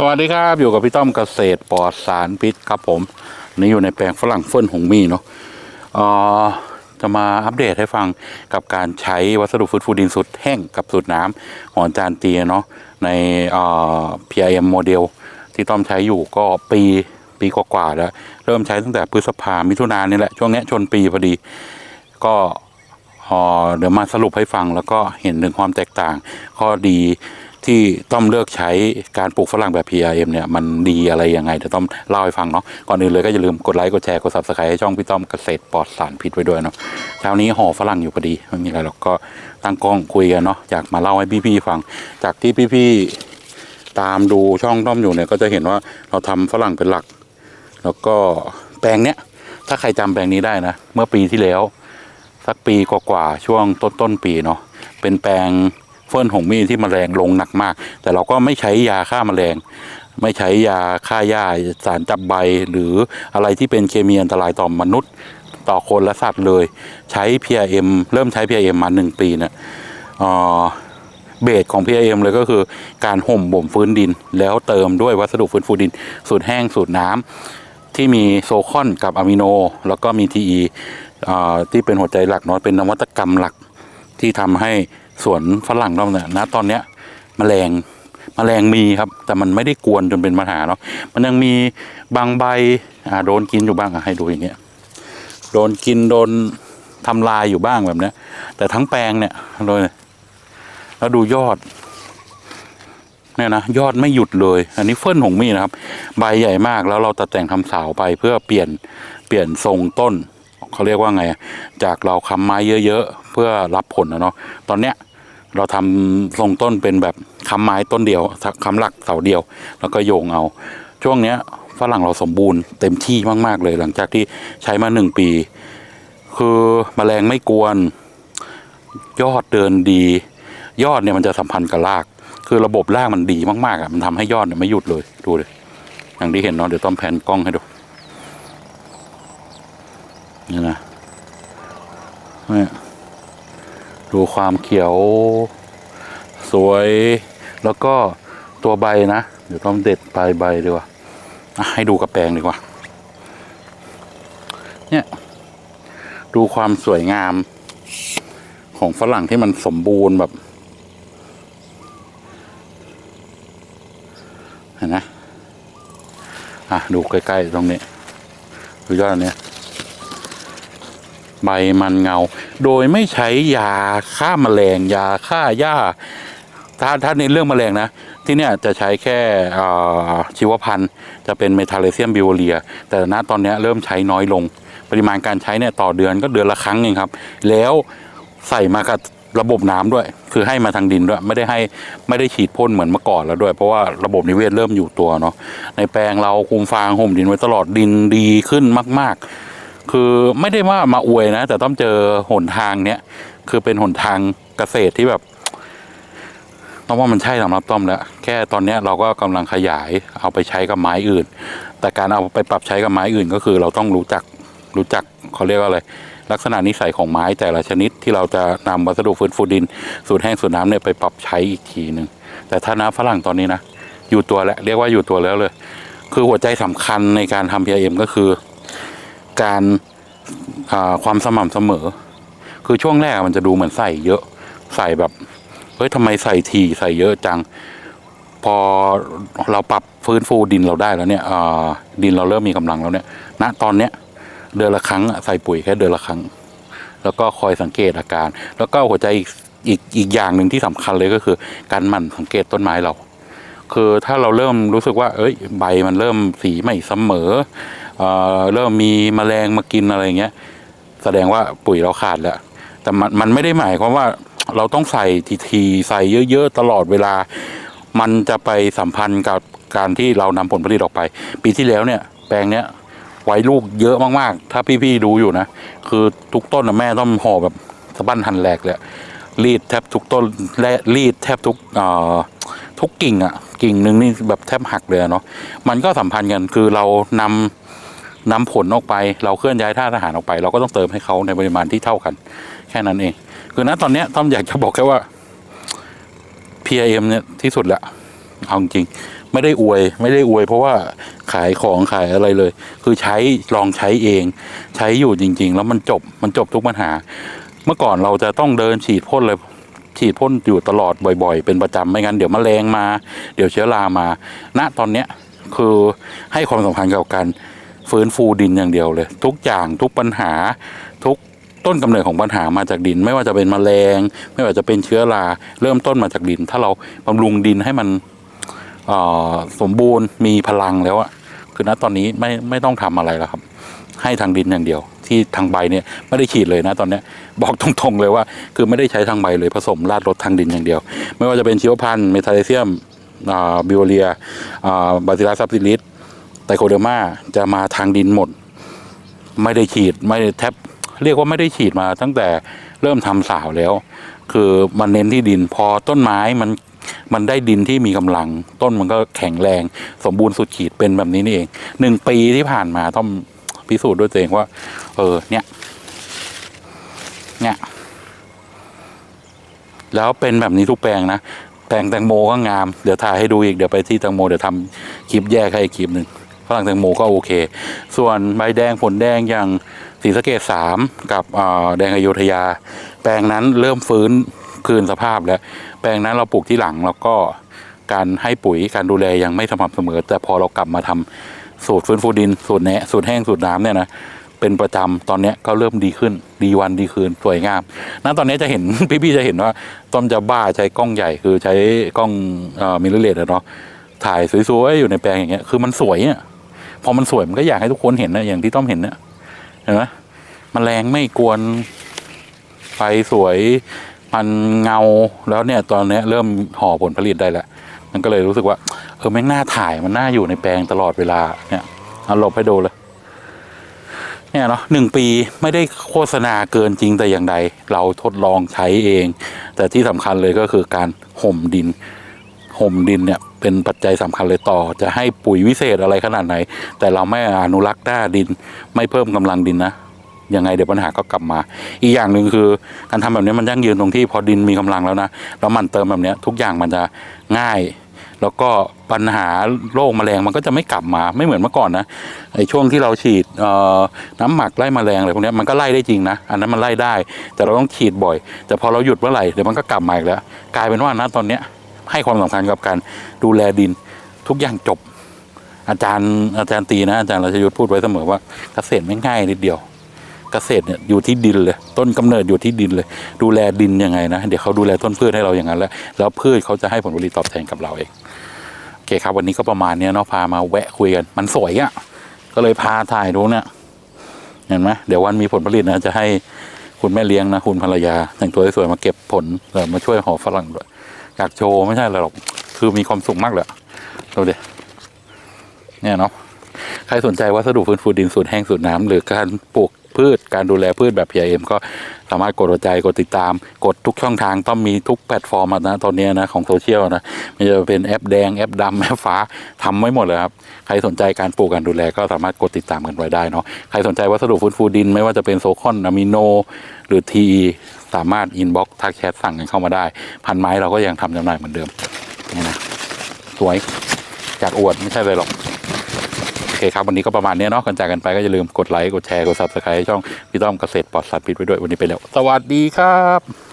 สวัสดีครับอยู่กับพี่ต้อมเกษตรปลอดสารพิษครับผมนี่อยู่ในแปลงฝรั่งเฟิ่นหงมีเนาะเอ่อจะมาอัปเดตให้ฟังกับการใช้วัสดุฟื้นฟูดินสุดแห้งกับสูตรน้ำของอจารย์เตียเนาะในเอ่อ PIM โมเดลที่ต้อมใช้อยู่ก็ปีปีกว่าๆแล้ว เริ่มใช้ตั้งแต่พฤษภามิถุนายนนี่แหละ ช่วงนี้ชนปีพอดี ก็เอ่อเดี๋ยวมาสรุปให้ฟังแล้วก็เห็นถึงความแตกต่าง ข้อดี ที่ต้อมเลือกใช้การปลูกฝรั่งแบบ PRM เนี่ยมันดีอะไรยังไงเดี๋ยวต้อมเล่าให้ฟังเนาะก่อนอื่นเลยก็อย่าลืมกดไลค์กดแชร์กด subscribe ให้ช่องพี่ต้อมเกษตรปลอดสารพิษไว้ด้วยเนาะเช้านี้ห่อฝรั่งอยู่พอดีไม่มีอะไรหรอกก็ตั้งกล้องคุยกันเนาะอยากมาเล่าให้พี่ๆฟัง จากที่พี่ๆตามดูช่องต้อมอยู่เนี่ยก็จะเห็นว่าเราทำฝรั่งเป็นหลัก แล้วก็แปลงเนี้ยถ้าใครจำแปลงนี้ได้นะเมื่อปีที่แล้ว สักปีกว่าๆช่วงต้นต้นๆปีเนาะเป็นแปลง เฟิร์นหงมีที่มแมลงลงหนักมาก แต่เราก็ไม่ใช้ยาฆ่าแมลง ไม่ใช้ยาฆ่าหญ้าสารจับใบหรืออะไรที่เป็นเคมีอันตรายต่อมนุษย์ ต่อคนและสัตว์เลย ใช้ PRM เริ่มใช้ PRM มาหนึ่งปีเนี่ยเบสของ PRM เลยก็คือการห่มบ่มฟื้นดิน แล้วเติมด้วยวัสดุฟื้นฟูดิน สูตรแห้งสูตรน้ำที่มีโซคอนกับอะมิโน แล้วก็มี TE อ่าที่เป็นหัวใจหลักเนาะเป็นนวัตกรรมหลักที่ทำให้ สวนฝรั่งเราเนี่ยนะตอนเนี้ยแมลงแมลงมีครับ แต่มันไม่ได้กวนจนเป็นปัญหาเนาะมันยังมีบางใบอ่าโดนกินอยู่บ้างอะให้ดูอย่างเงี้ยโดนกินโดนทำลายอยู่บ้างแบบเนี้ย แต่ทั้งแปลงเนี่ยโดยแล้วดูยอดเนี่ยนะยอดไม่หยุดเลย อันนี้เฟิ่นหงมีนะครับ ใบใหญ่มากแล้วเราตัดแต่งทำสาวไปเพื่อเปลี่ยนเปลี่ยนทรงต้นเขาเรียกว่าไง จากเราค้ำไม้เยอะ ๆ เพื่อรับผลนะเนาะตอนเนี้ย เราทำทรงต้นเป็นแบบค้ำไม้ต้นเดียวค้ำหลักเสาเดียว แล้วก็โยงเอา ช่วงเนี้ยฝรั่งเราสมบูรณ์เต็มที่มากๆเลย หลังจากที่ใช้มาหนึ่งปี คือแมลงไม่กวน ยอดเดินดี ยอดเนี่ยมันจะสัมพันธ์กับราก คือระบบรากมันดีมากๆอะมันทำให้ยอดเนี่ยไม่หยุดเลยดูเลยอย่างที่เห็นเนาะเดี๋ยวต้องแพนกล้องให้ดูนี่นะเนี่ย ดูความเขียว สวย แล้วก็ตัวใบนะ เดี๋ยวต้องเด็ดปลายใบดีกว่าให้ดูกระแปลงดีกว่า เนี่ย ดูความสวยงาม ของฝรั่งที่มันสมบูรณ์แบบเห็นไหมอะ ดูใกล้ ๆ ตรงนี้ ดูยอดอันเนี้ย ใบมันเงา โดยไม่ใช้ยาฆ่าแมลงยาฆ่าหญ้า ถ้าถ้าในเรื่องแมลงนะ ที่เนี่ยจะใช้แค่ชีวพันธุ์จะเป็นเมทาเลเซียมบิวเรีย แต่ณตอนนี้เริ่มใช้น้อยลง ปริมาณการใช้เนี่ยต่อเดือนก็เดือนละครั้งเองครับ แล้วใส่มากับระบบน้ำด้วย คือให้มาทางดินด้วย ไม่ได้ให้ไม่ได้ฉีดพ่นเหมือนเมื่อก่อนแล้วด้วย เพราะว่าระบบนิเวศเริ่มอยู่ตัวเนาะในแปลงเราคุมฟางห่มดินไว้ตลอดดินดีขึ้นมาก ๆ คือไม่ได้ว่ามาอวยนะ แต่ต้องเจอหนทางเนี้ยคือเป็นหนทางเกษตรที่แบบต้องว่ามันใช่สำหรับต้อมแล้ว แค่ตอนเนี้ยเราก็กำลังขยายเอาไปใช้กับไม้อื่น แต่การเอาไปปรับใช้กับไม้อื่นก็คือ เราต้องรู้จักรู้จักเขาเรียกว่าอะไรลักษณะนิสัยของไม้แต่ละชนิดที่เราจะนำวัสดุฟื้นฟูดิน สูตรแห้งสูตรน้ำเนี่ยไปปรับใช้อีกทีหนึ่งแต่ถ้าน้ำฝรั่งตอนนี้นะอยู่ตัวแล้วเรียกว่าอยู่ตัวแล้วเลย คือหัวใจสำคัญในการทำ PIM ก็คือ การความสม่ำเสมอ คือช่วงแรกมันจะดูเหมือนใส่เยอะใส่แบบเฮ้ยทำไมใส่ทีใส่เยอะจัง พอเราปรับฟื้นฟูดินเราได้แล้วเนี่ยดินเราเริ่มมีกำลังแล้วเนี่ย ณตอนเนี้ยเดือนละครั้งใส่ปุ๋ยแค่เดือนละครั้ง แล้วก็คอยสังเกตอาการ แล้วก็หัวใจอีกอีกอีกอย่างหนึ่งที่สำคัญเลยก็คือ การหมั่นสังเกตต้นไม้เรา คือถ้าเราเริ่มรู้สึกว่า เอ้ย ใบมันเริ่มสีไม่เสมอ เริ่มมีแมลงมากินอะไรเงี้ยแสดงว่าปุ๋ยเราขาดแล้ว แต่มันมันไม่ได้หมายความว่าเราต้องใส่ทีๆใส่เยอะๆตลอดเวลา มันจะไปสัมพันธ์กับการที่เรานำผลผลิตออกไป ปีที่แล้วเนี่ยแปลงเนี้ยไว้ลูกเยอะมากๆ ถ้าพี่ๆดูอยู่นะ คือทุกต้นนะแม่ต้องห่อแบบสะบั้นหันแหลกเลยรีดแทบทุกต้นและรีดแทบทุกทุกกิ่งอะกิ่งหนึ่งนี่แบบแทบหักเลยเนาะมันก็สัมพันธ์กันคือเรานำ นำผลออกไปเราเคลื่อนย้ายท่าทหารออกไป เราก็ต้องเติมให้เขาในปริมาณที่เท่ากัน แค่นั้นเอง คือณตอนนี้ต้อมอยากจะบอกแค่ว่า PIM เนี่ยที่สุดละเอาจริงไม่ได้อวย ไม่ได้อวย เพราะว่าขายของขายอะไรเลย คือใช้ลองใช้เอง ใช้อยู่จริง ๆ แล้วมันจบมันจบทุกปัญหา เมื่อก่อนเราจะต้องเดินฉีดพ่นเลยฉีดพ่นอยู่ตลอดบ่อย ๆ เป็นประจำไม่งั้นเดี๋ยวแมลงมา เดี๋ยวเชื้อรามา ณตอนเนี้ยคือให้ความสำคัญกับการ ฟื้นฟูดินอย่างเดียวเลย ทุกอย่างทุกปัญหาทุกต้นกำเนิดของปัญหามาจากดิน ไม่ว่าจะเป็นแมลง ไม่ว่าจะเป็นเชื้อราเริ่มต้นมาจากดิน ถ้าเราบำรุงดินให้มันออสมบูรณ์มีพลังแล้วอะคือณตอนนี้ไม่ไม่ต้องทำอะไรแล้วครับ ให้ทางดินอย่างเดียว ที่ทางใบเนี่ยไม่ได้ฉีดเลยนะตอนเนี้ยบอกตรงๆเลยว่า คือไม่ได้ใช้ทางใบเลยผสมราดรดทางดินอย่างเดียว ไม่ว่าจะเป็นชีวพันธุ์เมทาเลเซียมบิวเรียบาซิลัสซับซิลิส ไตโคเดอร์มาจะมาทางดินหมด ไม่ได้ฉีดไม่ได้แทบเรียกว่าไม่ได้ฉีดมาตั้งแต่เริ่มทำสาวแล้ว คือมันเน้นที่ดินพอต้นไม้มันมันได้ดินที่มีกำลัง ต้นมันก็แข็งแรง สมบูรณ์สุดขีดเป็นแบบนี้นี่เองหนึ่งปีที่ผ่านมาต้องพิสูจน์ด้วยตัวเองว่า เออเนี่ย เนี่ย แล้วเป็นแบบนี้ทุกแปลงนะแปลงแตงโมก็งาม เดี๋ยวถ่ายให้ดูอีก เดี๋ยวไปที่แตงโม เดี๋ยวทำคลิปแยกให้อีกคลิปหนึ่ง ฝรั่งแตงโมก็โอเค ส่วนใบแดงผลแดงอย่างศรีสะเกดสามกับแดงอโยธยา แปลงนั้นเริ่มฟื้นคืนสภาพแล้ว แปลงนั้นเราปลูกที่หลังแล้วก็การให้ปุ๋ยการดูแลยังไม่สม่ำเสมอ แต่พอเรากลับมาทำสูตรฟื้นฟูดินสูตรแนะสูตรแห้งสูตรน้ำเนี่ยนะเป็นประจำตอนนี้ก็เริ่มดีขึ้น ดีวันดีคืนสวยงามณตอนนี้จะเห็นพี่ๆจะเห็นว่าต้อมจะบ้าใช้กล้องใหญ่คือใช้กล้องอมิเรเลสเนาะถ่ายสวยๆอยู่ในแปลงอย่างเงี้ยคือมันสวยอะ พอมันสวยมันก็อยากให้ทุกคนเห็นนะอย่างที่ต้อมเห็นเนี่ยเห็นไหมมแมลงไม่กวนไฟสวยมันเงาแล้วเนี่ยตอนเนี้ยเริ่มห่อผลผลิตได้แล้วมันก็เลยรู้สึกว่า เออแม่งน่าถ่ายมันน่าอยู่ในแปลงตลอดเวลาเนี่ยเอาหลบให้ดูเลย เนี่ยเนาะหนึ่งปีไม่ได้โฆษณาเกินจริงแต่อย่างใด เราทดลองใช้เอง แต่ที่สำคัญเลยก็คือการห่มดิน ห่มดินเนี่ยเป็นปัจจัยสำคัญเลยต่อ จะให้ปุ๋ยวิเศษอะไรขนาดไหน แต่เราไม่อนุรักษ์หน้าดินไม่เพิ่มกำลังดินนะยังไงเดี๋ยวปัญหาก็กลับมา อีกอย่างหนึ่งคือการทำแบบนี้มันยั่งยืนตรงที่พอดินมีกำลังแล้วนะแล้วมันเติมแบบนี้ทุกอย่างมันจะง่าย แล้วก็ปัญหาโรคแมลงมันก็จะไม่กลับมาไม่เหมือนเมื่อก่อนนะไอ้ช่วงที่เราฉีดน้ำหมักไล่แมลงอะไรพวกนี้มันก็ไล่ได้จริงนะอันนั้นมันไล่ได้ แต่เราต้องฉีดบ่อย แต่พอเราหยุดเมื่อไหร่เดี๋ยวมันก็กลับมาอีกแล้ว กลายเป็นว่านะตอนเนี้ย ให้ความสำคัญกับการดูแลดินทุกอย่างจบ อาจารย์อาจารย์ตีนะอาจารย์ราชยุทธพูดไว้เสมอว่าเกษตรไม่ง่ายนิดเดียวเกษตรเนี่ยอยู่ที่ดินเลย ต้นกำเนิดอยู่ที่ดินเลย ดูแลดินยังไงนะเดี๋ยวเขาดูแลต้นพืชให้เราอย่างนั้นแล้วแล้วพืชเขาจะให้ผลผลิตตอบแทนกับเราเองโอเคครับ วันนี้ก็ประมาณนี้เนาะพามาแวะคุยกัน มันสวยอะ่ะก็เลยพาถ่ายดูเนี่ยเห็นไหมเดี๋ยววันมีผลผลิตนะจะให้คุณแม่เลี้ยงนะคุณภรรยาแต่งตัวสวยๆมาเก็บผลมาช่วยห่อฝรั่งด้วย อยากโชว์ไม่ใช่หรอก คือมีความสุขมากเลยดูดิเนี่ยเนาะใครสนใจวัสดุฟื้นฟูดินสูตรแห้งสูตรน้ำหรือการปลูก พืช การดูแลพืชแบบ PIM ก็สามารถกดหัวใจกดติดตาม กดทุกช่องทางต้องมีทุกแพลตฟอร์มนะตอนนี้นะของโซเชียลนะไม่ว่าจะเป็นแอปแดงแอปดำแอปฟ้าทำไว้หมดเลยครับ ใครสนใจการปลูกการดูแลก็สามารถกดติดตามกันไว้ได้เนาะใครสนใจวัสดุฟื้นฟูดิน ไม่ว่าจะเป็นโซคอนอะมิโน หรือทีสามารถอินบ็อกซ์ทักแชทสั่งกันเข้ามาได้ พันไม้เราก็ยังทำจำหน่ายเหมือนเดิมนี่นะสวยจากอวดไม่ใช่เลยหรอก เคครับ วันนี้ก็ประมาณนี้เนาะกันจากกันไปก็อย่าลืมกดไลค์ กดแชร์ กดซับสไครต์ช่องพี่ต้อมเกษตรปลอดสารพิษไว้ด้วยวันนี้ไปแล้ว สวัสดีครับ